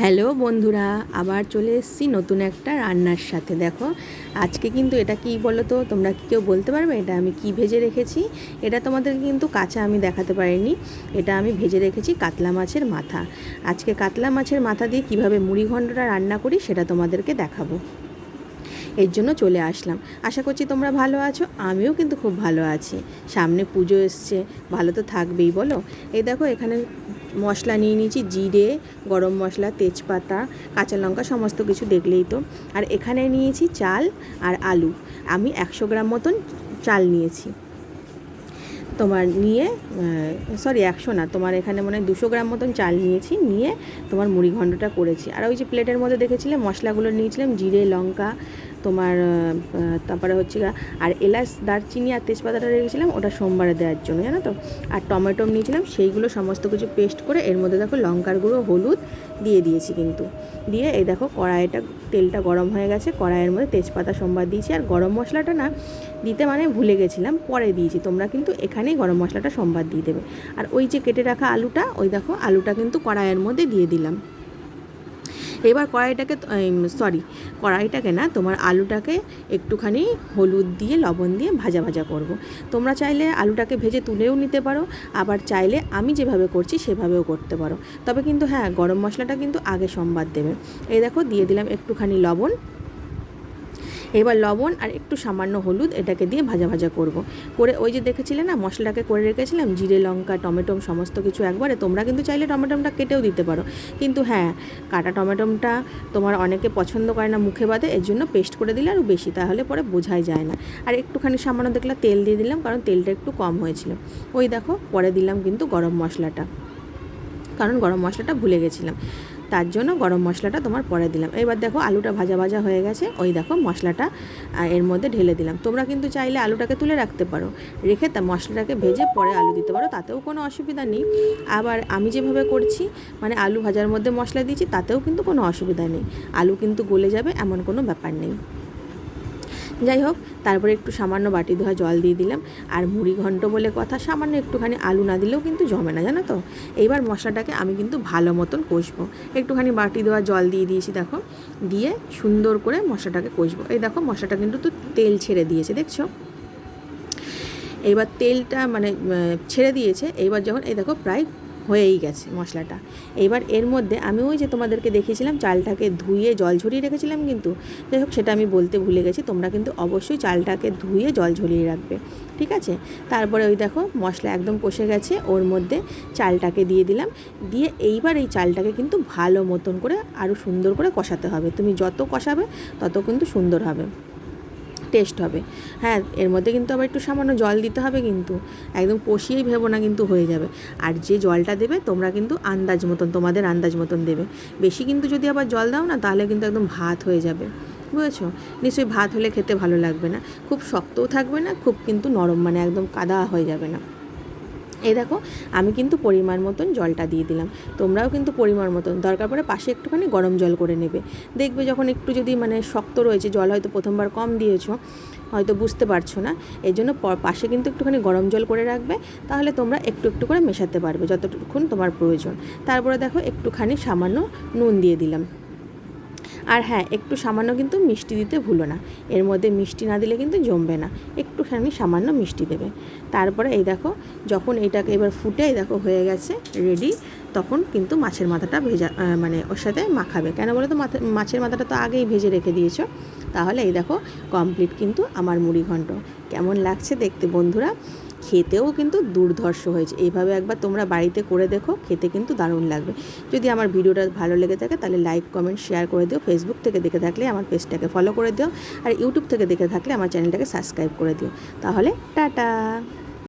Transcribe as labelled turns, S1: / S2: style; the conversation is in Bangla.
S1: হ্যালো বন্ধুরা, আবার চলে এসেছি নতুন একটা রান্নার সাথে। দেখো, আজকে কিন্তু এটা কি বলো তো তোমরা কি কেউ বলতে পারবে? এটা আমি কি ভেজে রেখেছি? এটা তোমাদেরকে কিন্তু কাঁচা আমি দেখাতে পারিনি। এটা আমি ভেজে রেখেছি কাতলা মাছের মাথা। আজকে কাতলা মাছের মাথা দিয়ে কীভাবে মুড়ি ঘণ্টটা রান্না করি সেটা তোমাদেরকে দেখাবো। এর জন্য চলে আসলাম। আশা করছি তোমরা ভালো আছো, আমিও কিন্তু খুব ভালো আছি। সামনে পুজো এসছে, ভালো তো থাকবেই বলো। এই দেখো, এখানে মশলা নিয়ে নিয়েছি, জিরে, গরম মশলা, তেজপাতা, কাঁচা লঙ্কা, সমস্ত কিছু দেখলেই তো। আর এখানে নিয়েছি চাল আর আলু। আমি একশো গ্রাম মতন চাল নিয়েছি। তোমার নিয়ে সরি একশো না, তোমার এখানে মনে হয় দুশো গ্রাম মতন চাল নিয়েছি, নিয়ে তোমার মুড়ি ঘণ্টটা করেছি। আর ওই যে প্লেটের মধ্যে দেখেছিলে মশলাগুলো নিয়েছিলাম, জিরে, লঙ্কা তোমার তারপরে হচ্ছে আর এলাচ, দারচিনি আর তেজপাতাটা রেখেছিলাম, ওটা সোমবারে দেওয়ার জন্য, জানো তো? আর টমেটো নিয়েছিলাম, সেইগুলো সমস্ত কিছু পেস্ট করে এর মধ্যে দেখো লঙ্কার গুঁড়ো, হলুদ দিয়ে দিয়েছি কিন্তু। দিয়ে এই দেখো কড়াইটা, তেলটা গরম হয়ে গেছে, কড়াইয়ের মধ্যে তেজপাতা সোমবার দিয়েছি, আর গরম মশলাটা না দিতে মানে ভুলে গেছিলাম, পরে দিয়েছি, তোমরা কিন্তু এখানেই গরম মশলাটা সোমবার দিয়ে দেবে। আর ওই যে কেটে রাখা আলুটা, ওই দেখো আলুটা কিন্তু কড়াইয়ের মধ্যে দিয়ে দিলাম। এবার কড়াইটাকে সরি কড়াইটাকে না তোমার আলুটাকে একটুখানি হলুদ দিয়ে, লবণ দিয়ে ভাজা ভাজা করব। তোমরা চাইলে আলুটাকে ভেজে তুলেও নিতে পারো, আবার চাইলে আমি যেভাবে করছি সেভাবেও করতে পারো। তবে কিন্তু হ্যাঁ গরম মশলাটা কিন্তু আগে সম্বাদ দেবে। এই দেখো, দিয়ে দিলাম একটুখানি লবণ। এবার লবণ আর একটু সামান্য হলুদ এটাকে দিয়ে ভাজা ভাজা করব। করে ওই যে দেখেছিলে না, মশলাটাকে করে রেখেছিলাম, জিরে, লঙ্কা টমেটো সমস্ত কিছু একবারে। তোমরা কিন্তু চাইলে টমেটোমটা কেটেও দিতে পারো। কিন্তু হ্যাঁ কাটা টমেটোমটা তোমার অনেকে পছন্দ করে না মুখে বাদে, এর জন্য পেস্ট করে দিলে আরও বেশি, তাহলে পরে বোঝাই যায় না। আর একটুখানি সামান্য দেখলাম তেল দিয়ে দিলাম, কারণ তেলটা একটু কম হয়েছিল। ওই দেখো, পরে দিলাম কিন্তু গরম মশলাটা। কারণ গরম মশলাটা ভুলে গেছিলাম। তার জন্য গরম মশলাটা তোমার পরে দিলাম। এবার দেখো আলুটা ভাজা ভাজা হয়ে গেছে। ওই দেখো মশলাটা এর মধ্যে ঢেলে দিলাম। তোমরা কিন্তু চাইলে আলুটাকে তুলে রাখতে পারো। রেখে তা মশলাটাকে ভেজে পরে আলু দিতে পারো, তাতেও কোনো অসুবিধা নেই। আবার আমি যেভাবে করছি মানে আলু ভাজার মধ্যে মশলা দিয়েছি, তাতেও কিন্তু কোনো অসুবিধা নেই। আলু কিন্তু গলে যাবে, এমন কোনো ব্যাপার নেই। যাই হোক, তারপরে একটু সামান্য বাটি ধোয়া জল দিয়ে দিলাম। আর মুড়ি ঘন্ট বলে কথা, সামান্য একটুখানি আলু না দিলেও কিন্তু জমে না, জানো তো? এইবার মশলাটাকে আমি কিন্তু ভালো মতন কষবো। একটুখানি বাটি দেওয়া জল দিয়ে দিয়েছি, দেখো। দিয়ে সুন্দর করে মশলাটাকে কষবো। এই দেখো, মশলাটা কিন্তু তো তেল ছেড়ে দিয়েছে, দেখছ? এইবার তেলটা মানে ছেড়ে দিয়েছে। এইবার যখন, এই দেখো, প্রায় হয়েই গেছে মশলাটা। এইবার এর মধ্যে আমি ওই যে তোমাদেরকে দেখিয়েছিলাম, চালটাকে ধুয়ে জল ঝরিয়ে রেখেছিলাম কিন্তু, যাই হোক সেটা আমি বলতে ভুলে গেছি, তোমরা কিন্তু অবশ্যই চালটাকে ধুয়ে জল ঝরিয়ে রাখবে, ঠিক আছে? তারপরে ওই দেখো মশলা একদম কষে গেছে, ওর মধ্যে চালটাকে দিয়ে দিলাম, দিয়ে এইবার এই চালটাকে কিন্তু ভালো মতন করে আরও সুন্দর করে কষাতে হবে। তুমি যত কষাবে তত কিন্তু সুন্দর হবে। টেস্ট হবে। হ্যাঁ এর মধ্যে কিন্তু আবার একটু সামান্য জল দিতে হবে কিন্তু। একদম কষিয়েই ভেবো না কিন্তু হয়ে যাবে। আর যে জলটা দেবে, তোমরা কিন্তু আন্দাজ মতন, তোমাদের আন্দাজ মতন দেবে। বেশি কিন্তু যদি আবার জল দাও না, তাহলে কিন্তু একদম ভাত হয়ে যাবে। বুঝেছ? নিশ্চয়ই ভাত হলে খেতে ভালো লাগবে না। খুব শক্তও থাকবে না, খুব কিন্তু নরম মানে একদম কাদা হয়ে যাবে না। এই দেখো, আমি কিন্তু পরিমাণ মতন জলটা দিয়ে দিলাম। তোমরাও কিন্তু পরিমাণ মতন, দরকার পড়ে পাশে একটুখানি গরম জল করে নেবে। দেখবে যখন একটু যদি মানে শক্ত রয়েছে, জল হয়তো প্রথমবার কম দিয়েছ, হয়তো বুঝতে পারছ না, এই জন্য পাশে কিন্তু একটুখানি গরম জল করে রাখবে, তাহলে তোমরা একটু একটু করে মেশাতে পারবে, যতটুকুন তোমার প্রয়োজন। তারপরে দেখো একটুখানি সামান্য নুন দিয়ে দিলাম। আর হ্যাঁ একটু সামান্য কিন্তু মিষ্টি দিতে ভুলো না। এর মধ্যে মিষ্টি না দিলে কিন্তু জমবে না। একটুখানি সামান্য মিষ্টি দেবে। তারপরে এই দেখো, যখন এটাকে এবার ফুটে, এই দেখো হয়ে গেছে রেডি তখন কিন্তু মাছের মাথাটা ভেজা মানে ওর সাথে মাখাবে। কেন বলো তো? মাছের মাথাটা তো আগেই ভেজে রেখে দিয়েছ। তাহলে এই দেখো কমপ্লিট কিন্তু আমার মুড়ি ঘন্ট কেমন লাগছে দেখতে বন্ধুরা? খেতেও কিন্তু দুর্ধর্ষ হয়েছে। এইভাবে একবার তোমরা বাড়িতে করে দেখো, খেতে কিন্তু দারুণ লাগবে। যদি আমার ভিডিওটা ভালো লেগে থাকে, তাহলে লাইক কমেন্ট শেয়ার করে দিও। ফেসবুক থেকে দেখে থাকলে আমার পেজটাকে ফলো করে দিও। আর ইউটিউব থেকে দেখে থাকলে আমার চ্যানেলটাকে সাবস্ক্রাইব করে দিও। তাহলে, টাটা!